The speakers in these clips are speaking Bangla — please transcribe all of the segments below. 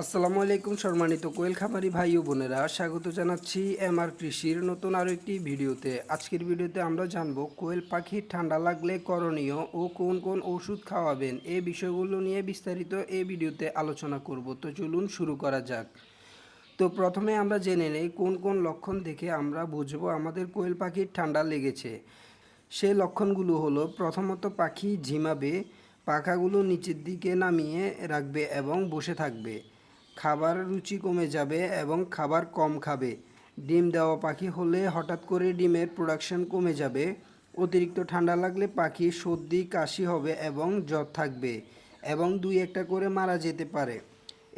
আসসালামু আলাইকুম সম্মানিত কোয়েল খামারি ভাই ও বোনেরা, স্বাগত জানাচ্ছি এমআর কৃষির নতুন আরও একটি ভিডিওতে। আজকের ভিডিওতে আমরা জানব কোয়েল পাখির ঠান্ডা লাগলে করণীয় ও কোন কোন ওষুধ খাওয়াবেন এ বিষয়গুলো নিয়ে বিস্তারিত এই ভিডিওতে আলোচনা করব। তো চলুন শুরু করা যাক। তো প্রথমে আমরা জেনে নেই কোন কোন লক্ষণ দেখে আমরা বুঝব আমাদের কোয়েল পাখির ঠান্ডা লেগেছে। সেই লক্ষণগুলো হলো, প্রথমত পাখি ঝিমাবে, পাখাগুলো নিচের দিকে নামিয়ে রাখবে এবং বসে থাকবে। খাবার রুচি কমে যাবে এবং খাবার কম খাবে। ডিম দেওয়া পাখি হলে হঠাৎ করে ডিমের প্রোডাকশন কমে যাবে। অতিরিক্ত ঠান্ডা লাগলে পাখি সর্দি, কাশি হবে এবং জ্বর থাকবে এবং দুই একটা করে মারা যেতে পারে।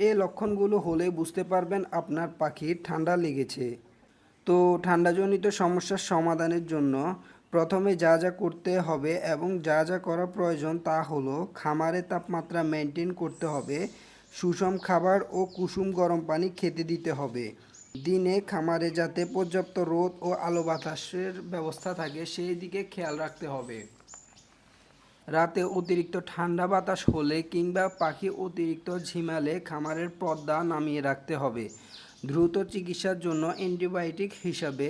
এই লক্ষণগুলো হলে বুঝতে পারবেন আপনার পাখির ঠান্ডা লেগেছে। তো ঠান্ডাজনিত সমস্যার সমাধানের জন্য প্রথমে যা যা করতে হবে এবং যা যা করা প্রয়োজন তা হলো খামারে তাপমাত্রা মেনটেন করতে হবে। সুষম খাবার ও কুসুম গরম পানি খেতে দিতে হবে। দিনে খামারে যাতে পর্যাপ্ত রোদ ও আলো বাতাসের ব্যবস্থা থাকে, সেই দিকে খেয়াল রাখতে হবে। রাতে অতিরিক্ত ঠান্ডা বাতাস হলে কিংবা পাখি অতিরিক্ত ঝিমালে খামারের পর্দা নামিয়ে রাখতে হবে। দ্রুত চিকিৎসার জন্য অ্যান্টিবায়োটিক হিসাবে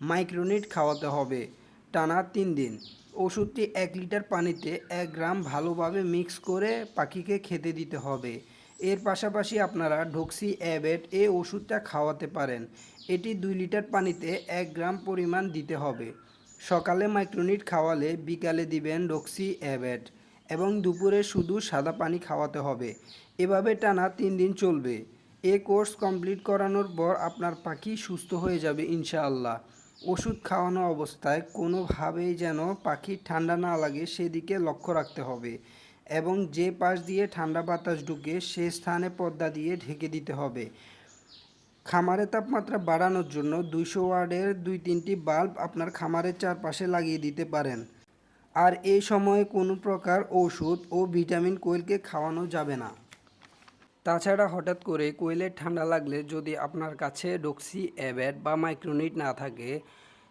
মাইক্রোনিট খাওয়াতে হবে টানা তিন দিন। ওষুধটি এক লিটার পানিতে এক গ্রাম ভালোভাবে মিক্স করে পাখিকে খেতে দিতে হবে। এর পাশাপাশি আপনারা ঢোক্সি অ্যাবেট এ ওষুধটা খাওয়াতে পারেন। এটি দুই লিটার পানিতে এক গ্রাম পরিমাণ দিতে হবে। সকালে মাইক্রোনিট খাওয়ালে বিকালে দিবেন ডক্সি অ্যাবেট এবং দুপুরে শুধু সাদা পানি খাওয়াতে হবে। এভাবে টানা তিন দিন চলবে। এ কোর্স কমপ্লিট করানোর পর আপনার পাখি সুস্থ হয়ে যাবে ইনশাআল্লাহ। ওষুধ খাওয়ানো অবস্থায় কোনোভাবেই যেন পাখির ঠান্ডা না লাগে সেদিকে লক্ষ্য রাখতে হবে। এবং যে পাশ দিয়ে ঠান্ডা বাতাস ঢুকে সে স্থানে পর্দা দিয়ে ঢেকে দিতে হবে। খামারের তাপমাত্রা বাড়ানোর জন্য দুইশো ওয়ার্ডের দুই তিনটি বাল্ব আপনার খামারের চারপাশে লাগিয়ে দিতে পারেন। আর এই সময়ে কোনো প্রকার ওষুধ ও ভিটামিন কোয়েলকে খাওয়ানো যাবে না। তাছাড়া হঠাৎ করে কোয়েলের ঠান্ডা লাগলে যদি আপনার কাছে ডক্সি, অ্যাবেট বা মাইক্রোনিট না থাকে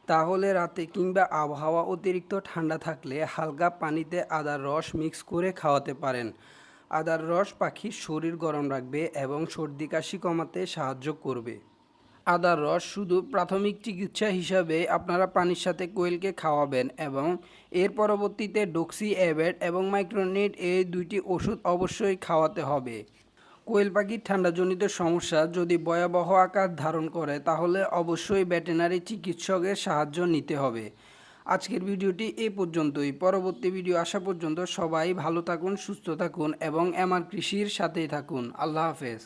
তাহলে রাতে কিংবা আবহাওয়া অতিরিক্ত ঠান্ডা থাকলে হালকা পানিতে আদার রস মিক্স করে খাওয়াতে পারেন। আদার রস পাখির শরীর গরম রাখবে এবং সর্দি কাশি কমাতে সাহায্য করবে। আদার রস শুধু প্রাথমিক চিকিৎসা হিসাবে আপনারা পানির সাথে কোয়েলকে খাওয়াবেন এবং এর পরবর্তীতে ডক্সি অ্যাবেট এবং মাইক্রোনিট এই দুইটি ওষুধ অবশ্যই খাওয়াতে হবে। কোয়েল পাখির ঠান্ডাজনিত সমস্যা যদি ভয়াবহ আকার ধারণ করে, তাহলে অবশ্যই ভেটেনারি চিকিৎসকের সাহায্য নিতে হবে। আজকের ভিডিওটি এই পর্যন্তই। পরবর্তী ভিডিও আসা পর্যন্ত সবাই ভালো থাকুন, সুস্থ থাকুন এবং এমআর কৃষির সাথেই থাকুন। আল্লাহ হাফেজ।